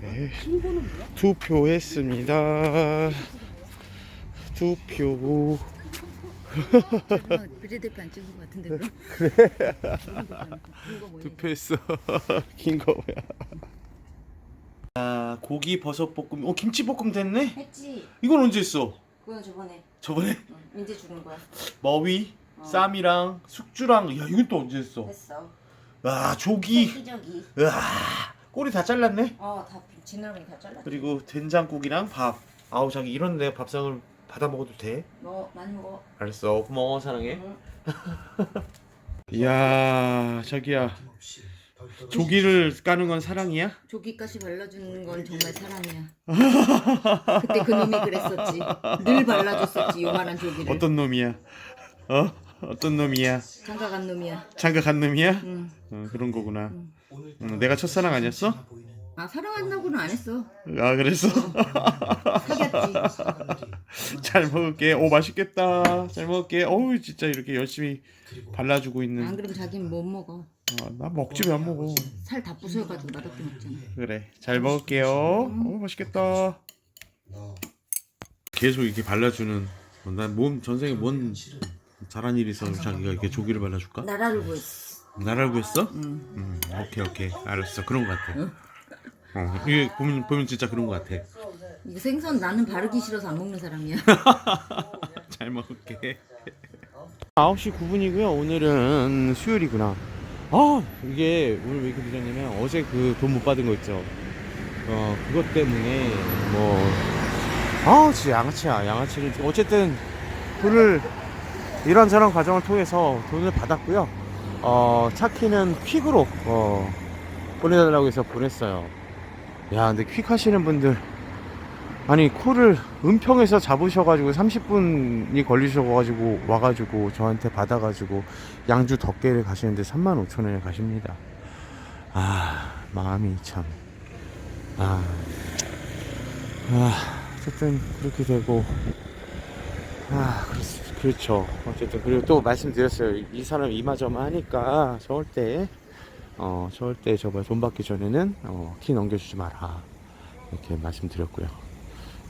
네, 투표했습니다. 투표. 비례대표 안 찍은 것 같은데 그럼? 그래. 투표했어. 킹거 뭐야? 아 고기 버섯 볶음. 어 김치 볶음 됐네. 했지. 이건 언제 했어? 그건 저번에 저번에 응, 이제 주는 거야. 머위, 쌈이랑 숙주랑. 야 이건 또 언제 했어? 했어. 아 조기. 기저귀. 으아 꼬리 다 잘랐네. 어다 지느러미 다 잘라. 그리고 된장국이랑 밥. 아우 자기 이런 내 밥상을 받아 먹어도 돼? 너 많이 먹어. 알았어 고마워 사랑해. 응. 이야 자기야 조기를 까는 건 사랑이야? 조기까지 발라주는 건 정말 사랑이야. 그때 그 놈이 그랬었지. 늘 발라줬었지 요만한 조기를. 어떤 놈이야? 어? 어떤 놈이야? 장가 간 놈이야. 장가 간 놈이야? 응. 어, 그런 거구나. 응, 내가 첫사랑 아니었어? 아 사랑한다고는 안 했어. 아 그랬어? 사귀었지. 잘 먹을게. 오 맛있겠다. 잘 먹을게. 어우 진짜 이렇게 열심히 발라주고 안 있는. 그러면 자기는 못 먹어. 아, 나 먹지 왜 안 먹어? 살 다 부숴가지고 맛없게 먹잖아. 그래 잘 먹을게요. 어 맛있겠다. 계속 이렇게 발라주는. 어, 난몸 전생에 뭔 잘한 일이 있어 자기가 이렇게 조기를 발라줄까? 나라를 구했어. 나라고 했어? 응. 음, 오케이 오케이 알았어 그런 거 같아. 어 이게 보면 보면 진짜 그런 거 같아. 이거 생선 나는 바르기 싫어서 안 먹는 사람이야. 잘 먹을게. 9시 9분이고요. 오늘은 수요일이구나. 아, 이게 오늘 왜 이렇게 늦었냐면 어제 그 돈 못 받은 거 있죠. 어, 그것 때문에 뭐 아, 진짜 양아치야. 양아치를 어쨌든 돈을 이런저런 과정을 통해서 돈을 받았고요. 어, 차키는 퀵으로 어, 보내달라고 해서 보냈어요. 야, 근데 퀵 하시는 분들 아니 코를 은평에서 잡으셔가지고 30분이 걸리셔가지고 와가지고 저한테 받아가지고 양주 덕계를 가시는데 3만 5천 원에 가십니다. 아 마음이 참. 아, 아 어쨌든 그렇게 되고 아 그렇, 그렇죠. 어쨌든 그리고 또 말씀드렸어요. 이- 이 사람 이마저마 하니까 저럴 때 어, 때 저번에 돈 받기 전에는 어, 키 넘겨주지 마라 이렇게 말씀드렸고요.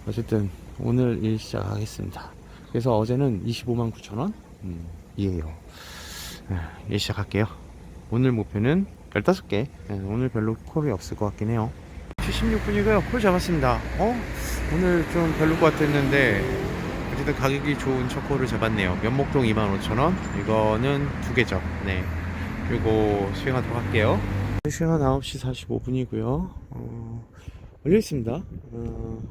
어쨌든 오늘 일 시작하겠습니다. 그래서 어제는 25만 9천 원 음, 이에요. 아, 일 시작할게요. 오늘 목표는 15개. 예, 오늘 별로 콜이 없을 것 같긴 해요. 76분이고요. 콜 잡았습니다. 어? 오늘 좀 별로 것 같았는데 어쨌든 가격이 좋은 첫 콜을 잡았네요. 면목동 25,000원. 이거는 두 개죠. 네. 그리고 수행하도록 할게요. 시간 9시 45분이고요. 어, 걸려 있습니다. 어,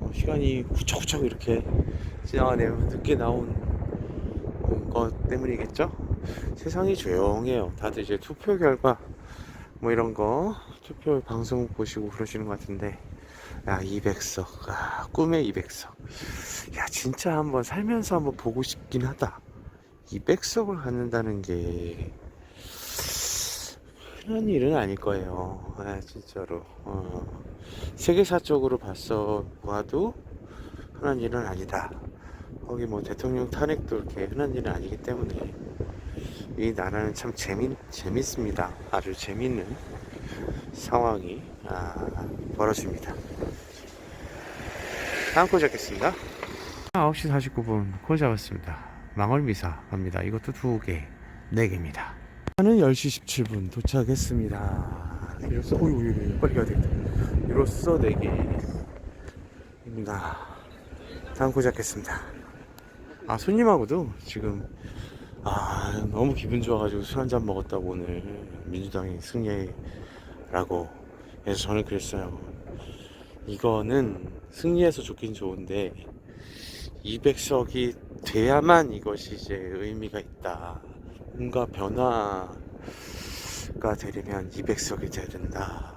어, 시간이 후쩍후쩍 이렇게 지나가네요. 늦게 나온 것 때문이겠죠? 세상이 조용해요. 다들 이제 투표 결과 뭐 이런 거 투표 방송 보시고 그러시는 것 같은데 야 200석 아, 꿈의 200석 야 진짜 한번 살면서 한번 보고 싶긴 하다 200석을 갖는다는 게 흔한 일은 아닐 거예요 아, 진짜로 어, 세계사적으로 봤어 봐도 흔한 일은 아니다 거기 뭐 대통령 탄핵도 이렇게 흔한 일은 아니기 때문에 이 나라는 참 재밌, 재밌습니다. 아주 재밌는 상황이 아, 벌어집니다. 다음 코 잡겠습니다. 9시 49분 콜 잡았습니다. 망월미사 갑니다. 이것도 두 개, 네 개입니다. 저는 10시 17분 도착했습니다. 이로써, 어이, 빨리 가야 되겠다. 이로써 네 개입니다. 다음 코 잡겠습니다. 아, 손님하고도 지금 아 너무 기분 좋아가지고 술 한잔 먹었다고 오늘 민주당이 승리라고 해서 저는 그랬어요 이거는 승리해서 좋긴 좋은데 200석이 돼야만 이것이 이제 의미가 있다 뭔가 변화가 되려면 200석이 돼야 된다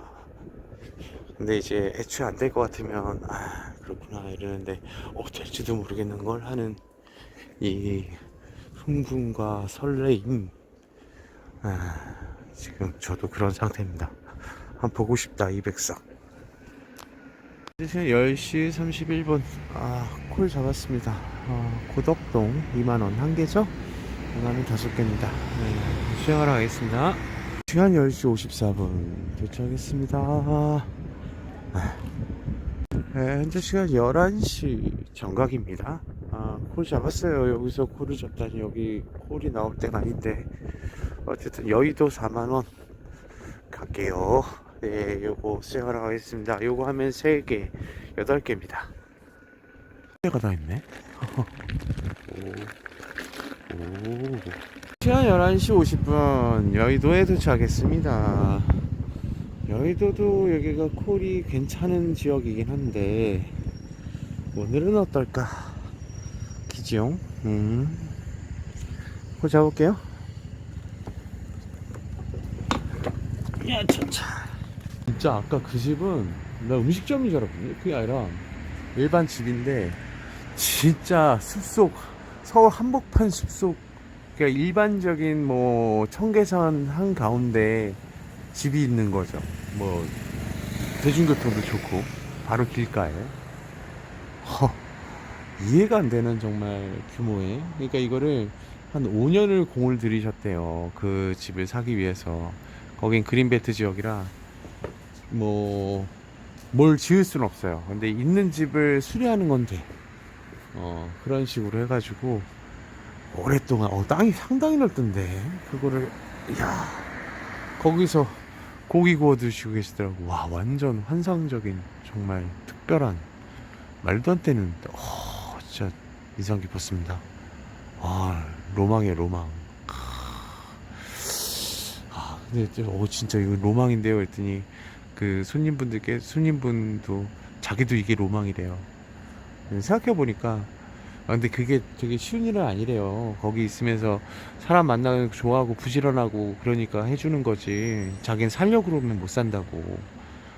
근데 이제 애초에 안 될 것 같으면 아 그렇구나 이러는데 어 될지도 모르겠는 걸 하는 이 흥분과 설레임 아, 지금 저도 그런 상태입니다 한번 보고 싶다 200석 지금 10시 31분. 아, 콜 잡았습니다. 어, 고덕동 2만원 한 개죠? 2만원 다섯 개입니다. 네, 수영하러 가겠습니다. 시간 10시 54분 도착했습니다. 네, 현재 시간 11시 정각입니다. 아, 콜 잡았어요. 여기서 콜을 잡다니 여기 콜이 나올 때가 아닌데. 어쨌든 여의도 4만원 갈게요. 네, 요거 수행하러 가겠습니다. 요거 하면 3개, 8개입니다. 3개가 다 있네. 오. 오. 시간 11시 50분 여의도에 도착했습니다. 여의도도 여기가 콜이 괜찮은 지역이긴 한데 오늘은 어떨까? 기지용. 음. 콜 잡을게요. 야, 차차. 진짜 아까 그 집은 나 음식점인 줄 알았거든요. 그게 아니라 일반 집인데 진짜 숲속 서울 한복판 숲속 그러니까 일반적인 뭐 청계산 한 가운데 집이 있는 거죠. 뭐 대중교통도 좋고 바로 길가에 허, 이해가 안 되는 정말 규모의 그러니까 이거를 한 5년을 공을 들이셨대요. 그 집을 사기 위해서 거긴 그린벨트 지역이라 뭐 뭘 지을 수는 없어요. 근데 있는 집을 수리하는 건데 어. 그런 식으로 해가지고 오랫동안 어 땅이 상당히 넓던데. 그거를 야. 거기서 고기 구워 드시고 계시더라고. 와 완전 환상적인 정말 특별한. 말도 안 되는 어 진짜 인상 깊었습니다. 아 로망이에요 로망. 아 근데 저- 어 진짜 이거 로망인데요. 했더니 그 손님분들께 손님분도 자기도 이게 로망이래요 생각해 보니까 아, 근데 그게 되게 쉬운 일은 아니래요. 거기 있으면서 사람 만나는 거 좋아하고 부지런하고 그러니까 해주는 거지. 자기는 살려고 그러면 못 산다고.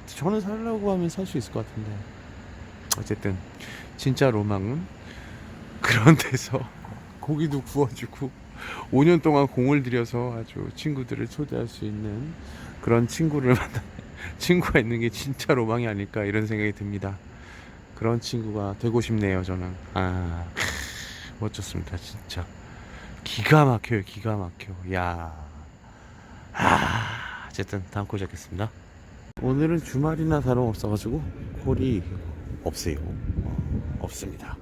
저는 살려고 하면 살 수 있을 것 같은데. 어쨌든 진짜 로망은 그런 데서 고기도 구워주고 5년 동안 공을 들여서 아주 친구들을 초대할 수 있는 그런 친구를 만나 친구가 있는 게 진짜 로망이 아닐까 이런 생각이 듭니다. 그런 친구가 되고 싶네요 저는. 아 크, 멋졌습니다 진짜. 기가 막혀요 기가 막혀. 야. 아, 어쨌든 다음 콜 잡겠습니다. 오늘은 주말이나 다름없어가지고 콜이 없어요. 어, 없습니다.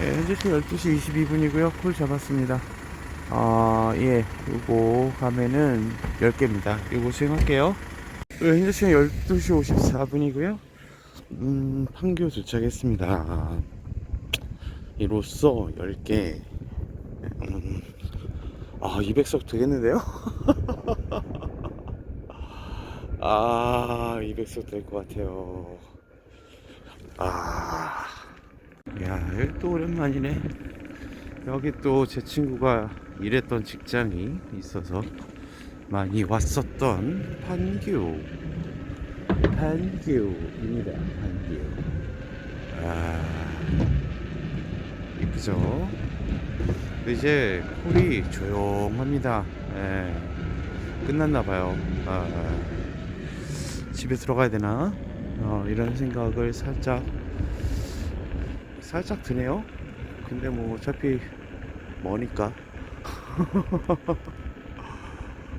네, 현재 시간 12시 22분이고요. 콜 잡았습니다. 아 예 요거 가면은 10개입니다. 요거 수행할게요. 네, 현재 시간 12시 54분이고요 음, 판교 도착했습니다. 이로써 10개. 음, 아, 200석 되겠는데요? 아, 200석 될 것 같아요. 아, 야, 여기 또 오랜만이네. 여기 또 제 친구가 일했던 직장이 있어서 많이 왔었던 판교. 한규입니다. 한규. 아, 이쁘죠? 이제 콜이 조용합니다. 예, 끝났나 봐요. 아, 집에 들어가야 되나? 어, 이런 생각을 살짝, 살짝 드네요. 근데 뭐 어차피 머니까.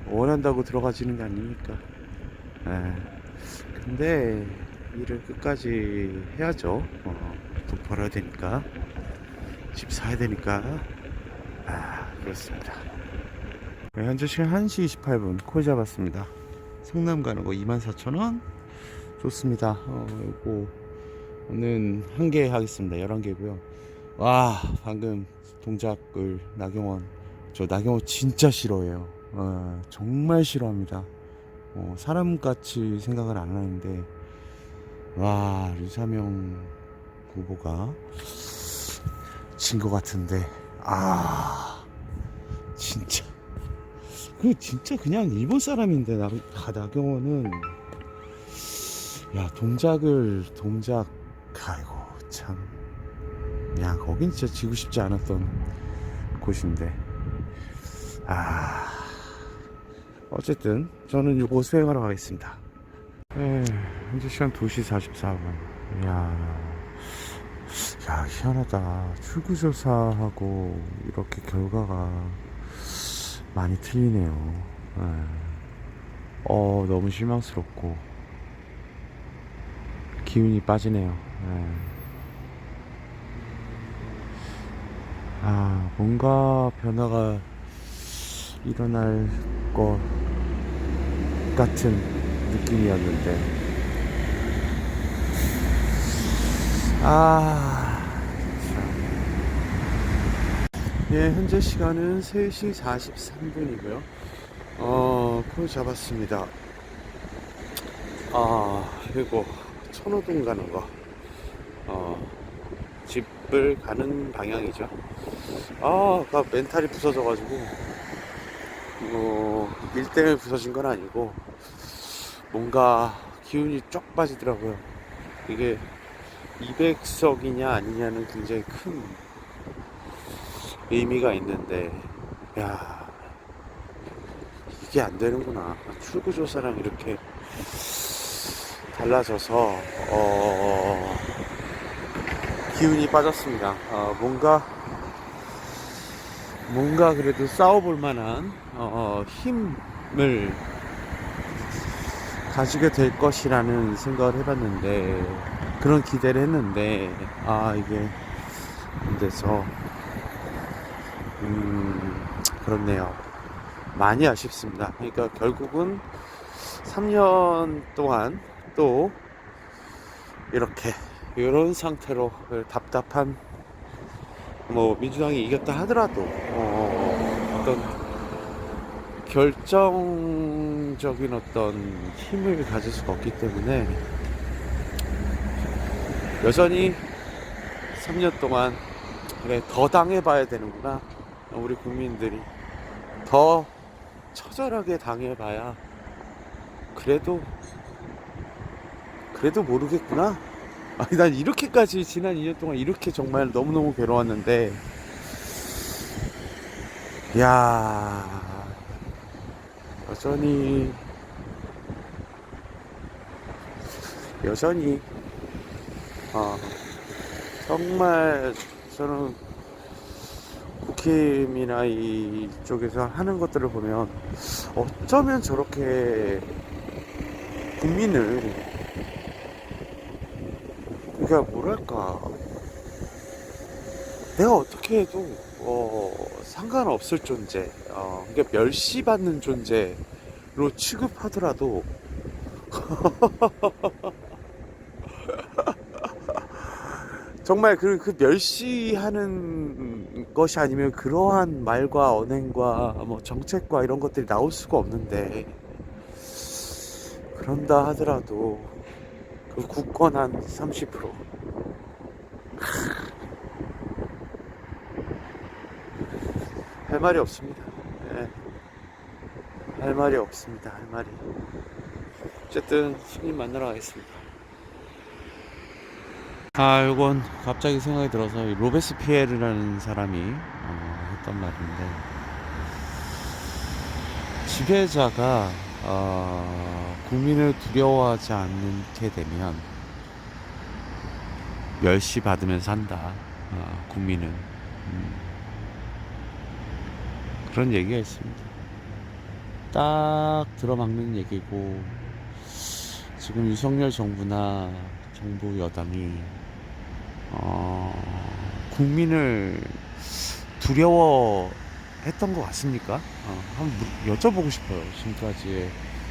원한다고 들어가지는 게 아니니까. 예. 근데 일을 끝까지 해야죠. 어, 돈 벌어야 되니까. 집 사야 되니까. 아, 그렇습니다. 네, 현재 시간 1시 28분 콜 잡았습니다. 성남 가는 거 24,000원. 좋습니다. 어, 요거는 한 개 하겠습니다. 11개고요. 와, 방금 동작을 나경원 저 나경원 진짜 싫어해요. 어, 정말 싫어합니다. 어, 사람같이 생각을 안 하는데 와 류사명 후보가 진 것 같은데 아 진짜. 그 진짜 그냥 일본 사람인데 나, 아, 나경원은 야 동작을 동작 아이고 참. 야 거긴 진짜 지고 싶지 않았던 곳인데. 아 어쨌든 저는 이거 수행하러 가겠습니다. 에휴. 현재 시간 2시 44분. 이야. 야, 희한하다. 출구조사하고 이렇게 결과가 많이 틀리네요. 예. 어, 너무 실망스럽고. 기운이 빠지네요. 예. 아, 뭔가 변화가 일어날 것 같은 느낌이었는데. 아, 참. 예, 현재 시간은 3시 43분이고요. 어, 콜 잡았습니다. 아, 그리고 천호동 가는 거. 어, 집을 가는 방향이죠. 아, 멘탈이 부서져가지고, 뭐, 일 때문에 부서진 건 아니고, 뭔가 기운이 쫙 빠지더라고요. 이게 200석이냐 아니냐는 굉장히 큰 의미가 있는데, 야 이게 안 되는구나. 출구 조사랑 이렇게 달라져서, 어, 기운이 빠졌습니다. 어, 뭔가, 뭔가 그래도 싸워볼 만한, 어, 힘을 가지게 될 것이라는 생각을 해봤는데, 그런 기대를 했는데, 아, 이게 안 돼서, 음, 그렇네요. 많이 아쉽습니다. 그러니까 결국은 3년 동안 또 이렇게 이런 상태로 답답한 뭐 민주당이 이겼다 하더라도 어, 어떤 결정적인 어떤 힘을 가질 수가 없기 때문에 여전히 3년 동안 그래 더 당해봐야 되는구나. 우리 국민들이 더 처절하게 당해봐야 그래도 그래도 모르겠구나 아니 난 이렇게까지 지난 2년 동안 이렇게 정말 너무너무 괴로웠는데 야 여전히 여전히 어, 정말 저는 국힘이나 이쪽에서 하는 것들을 보면 어쩌면 저렇게 국민을 그러니까 뭐랄까. 내가 어떻게 해도 어, 상관없을 존재 어, 그러니까 멸시받는 존재로 취급하더라도. 정말 그, 그 멸시하는 것이 아니면 그러한 말과 언행과 뭐 정책과 이런 것들이 나올 수가 없는데. 그런다 하더라도 그 국권 한 30%. 할 말이 없습니다. 예. 할 말이 없습니다. 할 말이. 어쨌든 스님 만나러 가겠습니다. 아, 요건 갑자기 생각이 들어서 이 로베스피에르라는 사람이 어, 했던 말인데 지배자가 어, 국민을 두려워하지 않게 되면 멸시 받으면 산다. 어, 국민은 음, 그런 얘기가 있습니다. 딱 들어막는 얘기고 지금 윤석열 정부나 정부 여당이 어, 국민을 두려워 했던 것 같습니까? 어, 한번 물- 여쭤보고 싶어요. 지금까지의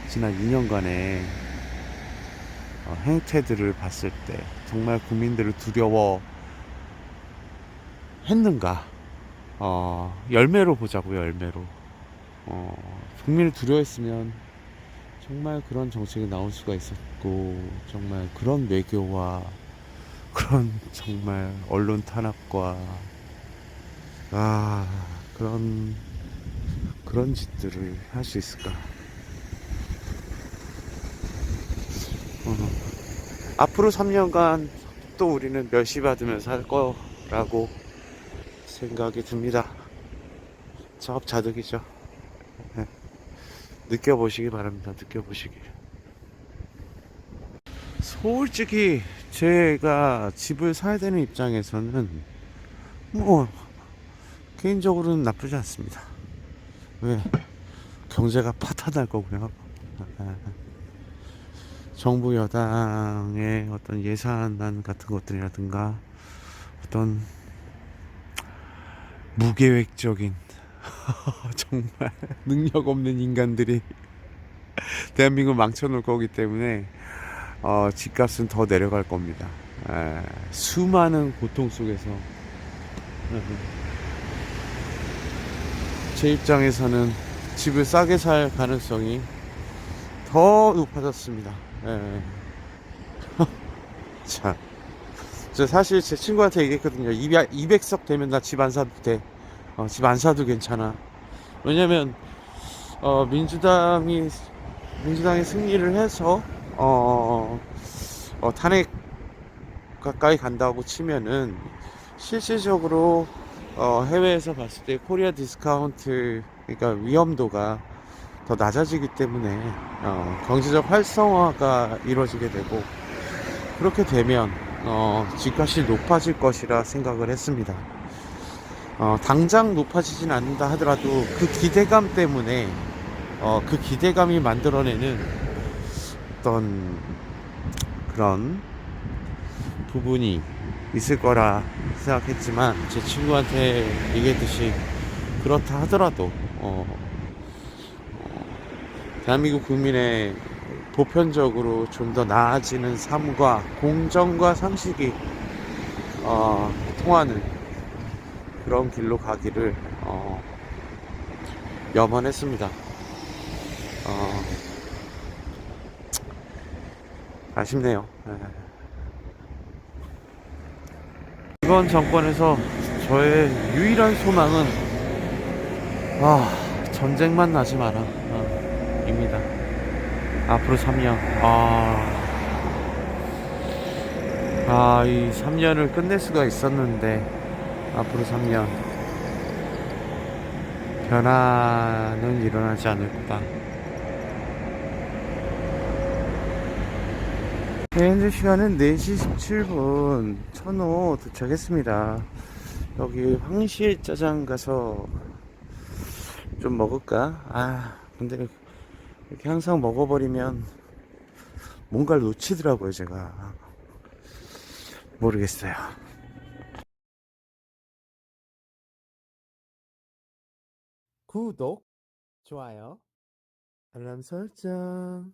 지난 2년간의 어, 행태들을 봤을 때 정말 국민들을 두려워 했는가? 어, 열매로 보자고요, 열매로. 어, 국민을 두려워했으면 정말 그런 정책이 나올 수가 있었고, 정말 그런 외교와 그런 정말 언론 탄압과, 아, 그런, 그런 짓들을 할 수 있을까? 어, 앞으로 3년간 또 우리는 멸시 받으면서 할 거라고 생각이 듭니다. 자업자득이죠. 네. 느껴보시기 바랍니다. 느껴보시기. 솔직히 제가 집을 사야 되는 입장에서는 뭐 개인적으로는 나쁘지 않습니다. 왜 경제가 파탄날 거고요. 아, 정부 여당의 어떤 예산안 같은 것들이라든가 어떤 무계획적인 정말 능력 없는 인간들이 대한민국 망쳐놓을 거기 때문에 어, 집값은 더 내려갈 겁니다. 에, 수많은 고통 속에서 제 입장에서는 집을 싸게 살 가능성이 더 높아졌습니다. 예. 자, 저 사실 제 친구한테 얘기했거든요. 200, 200 석 되면 나 집 안 사도 돼. 어, 집 안 사도 괜찮아. 왜냐면 어, 민주당이 민주당이 승리를 해서 어, 어, 탄핵 가까이 간다고 치면은 실질적으로 어, 해외에서 봤을 때 코리아 디스카운트 그러니까 위험도가 더 낮아지기 때문에 어, 경제적 활성화가 이루어지게 되고 그렇게 되면 어, 집값이 높아질 것이라 생각을 했습니다. 어, 당장 높아지진 않는다 하더라도 그 기대감 때문에 어, 그 기대감이 만들어내는 어떤 그런 부분이 있을 거라 생각했지만 제 친구한테 얘기했듯이 그렇다 하더라도 어, 어, 대한민국 국민의 보편적으로 좀 더 나아지는 삶과 공정과 상식이 어, 통하는 그런 길로 가기를 어, 염원했습니다. 어, 아쉽네요. 예. 이번 정권에서 저의 유일한 소망은 아 전쟁만 나지 마라 아, 입니다. 앞으로 3년 아. 아, 이 3년을 끝낼 수가 있었는데, 앞으로 3년. 변화는 일어나지 않을 거다. 네, 현재 시간은 4시 17분 천호 도착했습니다. 여기 황실 짜장 가서 좀 먹을까? 아, 근데 이렇게 항상 먹어버리면 뭔가를 놓치더라고요, 제가. 모르겠어요. 구독, 좋아요, 알람 설정.